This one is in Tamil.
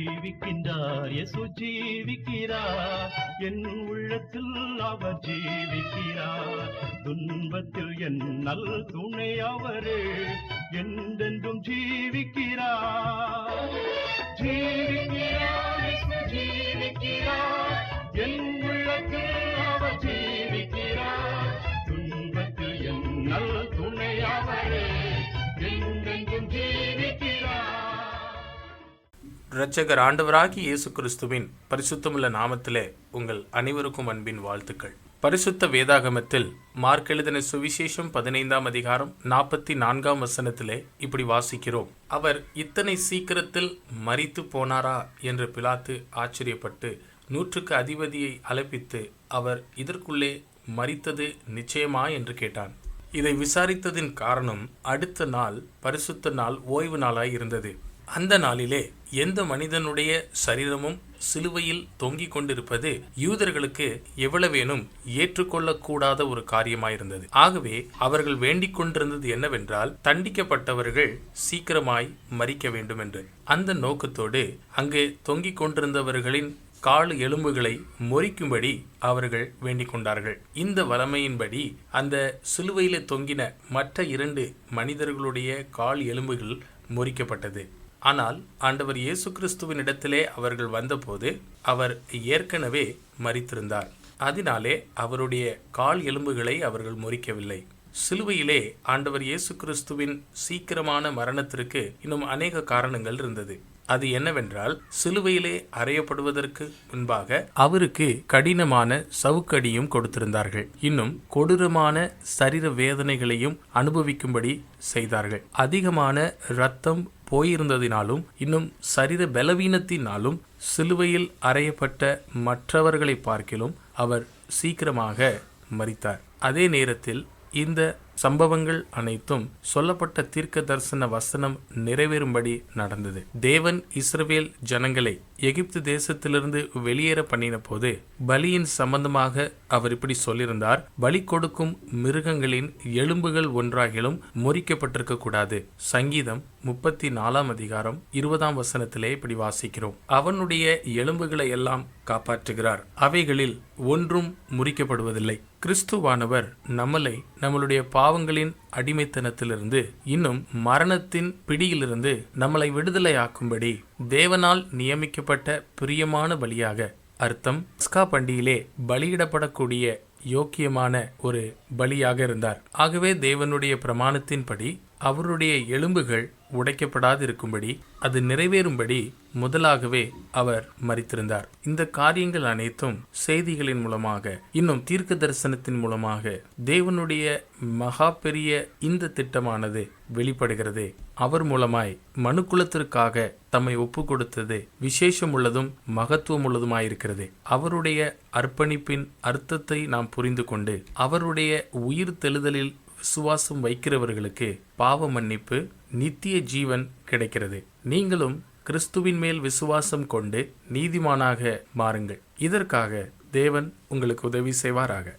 ஜீவிக்கின்றார். இயேசு ஜீவிக்கிறார். என் உள்ளத்தில் அவர் ஜீவிக்கிறார். துன்பத்தில் என் நல் துணை அவரே என்றென்றும் ஜீவிக்கிறார். ஜீவிக்கிறார். ஜீவிக்கிறார். என் உள்ளத்தில் அவர் ஜீவிக்கிறார். துன்பத்தில் என் நல் துணை அவரே என் இரட்சகர் ஆண்டவராகி இயேசு கிறிஸ்துவின் பரிசுத்தமுள்ள நாமத்திலே உங்கள் அனைவருக்கும் அன்பின் வாழ்த்துக்கள். பரிசுத்த வேதாகமத்தில் மார்க் எழுதின சுவிசேஷம் பதினைந்தாம் அதிகாரம் நாற்பத்தி நான்காம் வசனத்திலே இப்படி வாசிக்கிறோம். அவர் இத்தனை சீக்கிரத்தில் மறித்து போனாரா என்று பிலாத்து ஆச்சரியப்பட்டு நூற்றுக்கு அதிபதியை அழைப்பித்து அவர் இதற்குள்ளே மறித்தது நிச்சயமா என்று கேட்டான். இதை விசாரித்ததின் காரணம் அடுத்த நாள் பரிசுத்த நாள் ஓய்வு நாளாய் இருந்தது. அந்த நாளிலே எந்த மனிதனுடைய சரீரமும் சிலுவையில் தொங்கிக் கொண்டிருப்பது யூதர்களுக்கு எவ்வளவேனும் ஏற்றுக்கொள்ளக்கூடாத ஒரு காரியமாயிருந்தது. ஆகவே அவர்கள் வேண்டிக் கொண்டிருந்தது என்னவென்றால் தண்டிக்கப்பட்டவர்கள் சீக்கிரமாய் மறிக்க வேண்டும் என்று அந்த நோக்கத்தோடு அங்கே தொங்கிக் கொண்டிருந்தவர்களின் கால் எலும்புகளை முறிக்கும்படி அவர்கள் வேண்டிக் கொண்டார்கள். இந்த வலமையின்படி அந்த சிலுவையில தொங்கின மற்ற இரண்டு மனிதர்களுடைய கால் எலும்புகள் முறிக்கப்பட்டது. ஆனால் ஆண்டவர் இயேசு கிறிஸ்துவின் இடத்திலே அவர்கள் வந்தபோது அவர் ஏற்கனவே மறித்திருந்தார் அதனாலே அவருடைய கால் எலும்புகளை அவர்கள் முறிக்கவில்லை. சிலுவையிலே ஆண்டவர் இயேசு கிறிஸ்துவின் சீக்கிரமான மரணத்திற்கு இன்னும் அநேக காரணங்கள் இருந்தது. அது என்னவென்றால் சிலுவையிலே அறையப்படுவதற்கு முன்பாக அவருக்கு கடினமான சவுக்கடியும் கொடுத்திருந்தார்கள். இன்னும் கொடூரமான சரீர வேதனைகளையும் அனுபவிக்கும்படி செய்தார்கள். அதிகமான இரத்தம் போயிருந்ததினாலும் இன்னும் சரீர பலவீனத்தினாலும் சிலுவையில் அறையப்பட்ட மற்றவர்களை பார்க்கிலும் அவர் சீக்கிரமாக மறித்தார் அதே நேரத்தில் இந்த சம்பவங்கள் அனைத்தும் சொல்லப்பட்ட தீர்க்க தரிசன வசனம் நிறைவேறும்படி நடந்தது. தேவன் இஸ்ரவேல் ஜனங்களை எகிப்து தேசத்திலிருந்து வெளியேற பண்ணின போது பலியின் சம்பந்தமாக அவர் இப்படி சொல்லியிருந்தார் பலி கொடுக்கும் மிருகங்களின் எலும்புகள் ஒன்றாகிலும் முறிக்கப்பட்டிருக்க கூடாது. சங்கீதம் முப்பத்தி நாலாம் அதிகாரம் இருபதாம் வசனத்திலே இப்படி வாசிக்கிறோம். அவனுடைய எலும்புகளை எல்லாம் காப்பாற்றுகிறார் அவைகளில் ஒன்றும் முறிக்கப்படுவதில்லை. கிறிஸ்துவானவர் நம்மளை நம்மளுடைய பாவங்களின் அடிமைத்தனத்திலிருந்து இன்னும் மரணத்தின் பிடியிலிருந்து நம்மளை விடுதலையாக்கும்படி தேவனால் நியமிக்கப்பட்ட பிரியமான பலியாக அர்த்தம் ஸ்கா பண்டிகையிலே பலியிடப்படக்கூடிய யோக்கியமான ஒரு பலியாக இருந்தார். ஆகவே தேவனுடைய பிரமாணத்தின்படி அவருடைய எலும்புகள் உடைக்கப்படாதிருக்கும்படி அது நிறைவேறும்படி முதலாகவே அவர் மறித்திருந்தார். இந்த காரியங்கள் அனைத்தும் செய்திகளின் மூலமாக இன்னும் தீர்க்க தரிசனத்தின் மூலமாக தேவனுடைய மகா பெரிய இந்த திட்டமானது வெளிப்படுகிறது. அவர் மூலமாய் மனுக்குலத்திற்காக தம்மை ஒப்பு கொடுத்தது விசேஷம் உள்ளதும் மகத்துவம் உள்ளதுமாயிருக்கிறது அவருடைய அர்ப்பணிப்பின் அர்த்தத்தை நாம் புரிந்து கொண்டு அவருடைய உயிர் தெழுதலில் விசுவாசம் வைக்கிறவர்களுக்கு பாவ மன்னிப்பு நித்திய ஜீவன் கிடைக்கிறது. நீங்களும் கிறிஸ்துவின் மேல் விசுவாசம் கொண்டு நீதிமானாக மாறுங்கள். இதற்காக தேவன் உங்களுக்கு உதவி செய்வாராக.